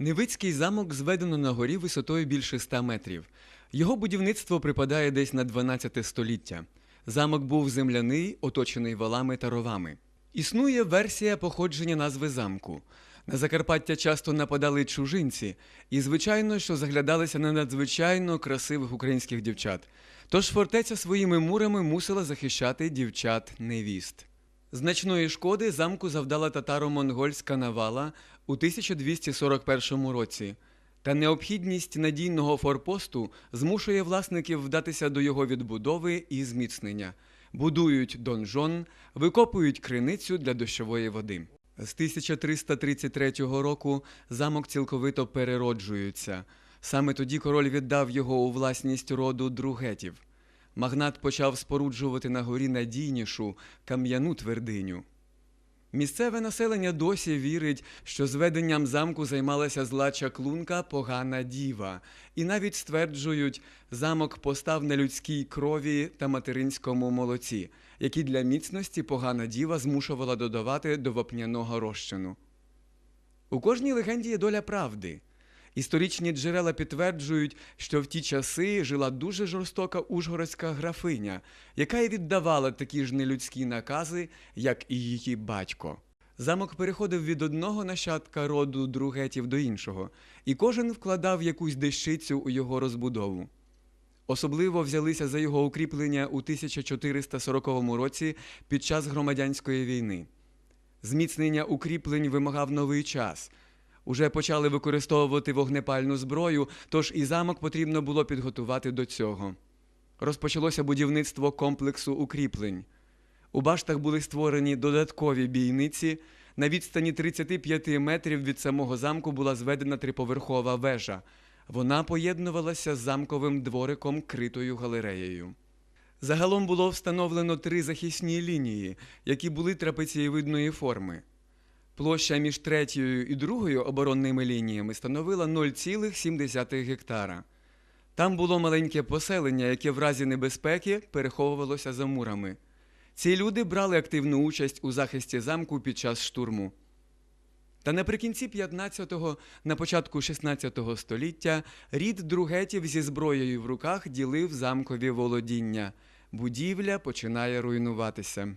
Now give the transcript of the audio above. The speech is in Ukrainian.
Невицький замок зведено на горі висотою більше ста метрів. Його будівництво припадає десь на 12 століття. Замок був земляний, оточений валами та ровами. Існує версія походження назви замку. На Закарпаття часто нападали чужинці, і звичайно, що заглядалися на надзвичайно красивих українських дівчат. Тож фортеця своїми мурами мусила захищати дівчат невіст. Значної шкоди замку завдала татаро-монгольська навала у 1241 році. Та необхідність надійного форпосту змушує власників вдатися до його відбудови і зміцнення. Будують донжон, викопують криницю для дощової води. З 1333 року замок цілковито перероджується. Саме тоді король віддав його у власність роду другетів. Магнат почав споруджувати на горі надійнішу кам'яну твердиню. Місцеве населення досі вірить, що зведенням замку займалася зла чаклунка погана діва, і навіть стверджують, замок постав на людській крові та материнському молоці, які для міцності погана діва змушувала додавати до вапняного розчину. У кожній легенді є доля правди. Історичні джерела підтверджують, що в ті часи жила дуже жорстока ужгородська графиня, яка й віддавала такі ж нелюдські накази, як і її батько. Замок переходив від одного нащадка роду другетів до іншого, і кожен вкладав якусь дещицю у його розбудову. Особливо взялися за його укріплення у 1440 році під час громадянської війни. Зміцнення укріплень вимагав новий час. Уже почали використовувати вогнепальну зброю, тож і замок потрібно було підготувати до цього. Розпочалося будівництво комплексу укріплень. У баштах були створені додаткові бійниці. На відстані 35 метрів від самого замку була зведена триповерхова вежа. Вона поєднувалася з замковим двориком критою галереєю. Загалом було встановлено три захисні лінії, які були трапецієвидної форми. Площа між третьою і другою оборонними лініями становила 0,7 гектара. Там було маленьке поселення, яке в разі небезпеки переховувалося за мурами. Ці люди брали активну участь у захисті замку під час штурму. Та наприкінці 15-го, на початку 16-го століття рід другетів зі зброєю в руках ділив замкові володіння. Будівля починає руйнуватися.